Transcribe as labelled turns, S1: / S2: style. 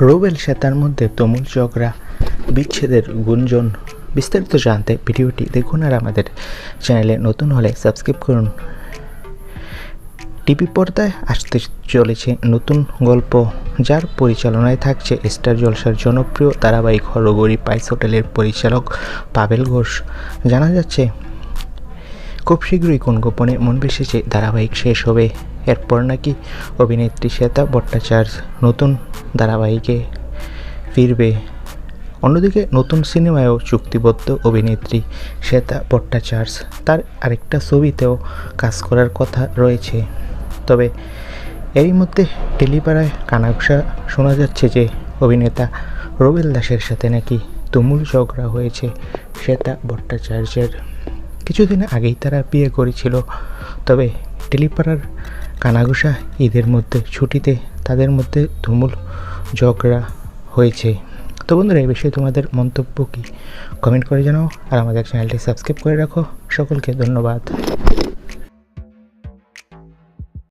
S1: রুবেল শ্বেতার মধ্যে তুমুল ঝগড়া বিচ্ছেদের গুঞ্জন। বিস্তারিত জানতে ভিডিওটি দেখুন আর আমাদের চ্যানেলে নতুন হলে সাবস্ক্রাইব করুন। টিভি পর্দায় আসতে চলেছে নতুন গল্প, যার পরিচালনায় থাকছে স্টার জলসার জনপ্রিয় ধারাবাহিক হরগরি পাইস হোটেলের পরিচালক পাবেল ঘোষ। জানা যাচ্ছে খুব শীঘ্রই কোন গোপনে মন ভেসেছে ধারাবাহিক শেষ হবে। এরপর নাকি অভিনেত্রী শ্বেতা ভট্টাচার্য নতুন ধারাবাহিকে ফিরবে। অন্যদিকে নতুন সিনেমায়ও চুক্তিবদ্ধ অভিনেত্রী শ্বেতা ভট্টাচার্য। তার আরেকটা ছবিতেও কাজ করার কথা রয়েছে। তবে এরই মধ্যে টেলিপাড়ায় কানাঘুষা শোনা যাচ্ছে যে, অভিনেতা রবিল দাসের সাথে নাকি তুমুল ঝগড়া হয়েছে শ্বেতা ভট্টাচার্যের। কিছুদিন আগেই তারা বিয়ে করেছিল। তবে টেলিপাড়ার কানাঘুষা ঈদের মধ্যে ছুটিতে তাদের মধ্যে তুমুল ঝগড়া হয়েছে। তো বন্ধুরা, এই বিষয়ে তোমাদের মন্তব্য কি? কমেন্ট করে জানাও আর আমাদের চ্যানেলটি সাবস্ক্রাইব করে রাখো। সকলকে ধন্যবাদ।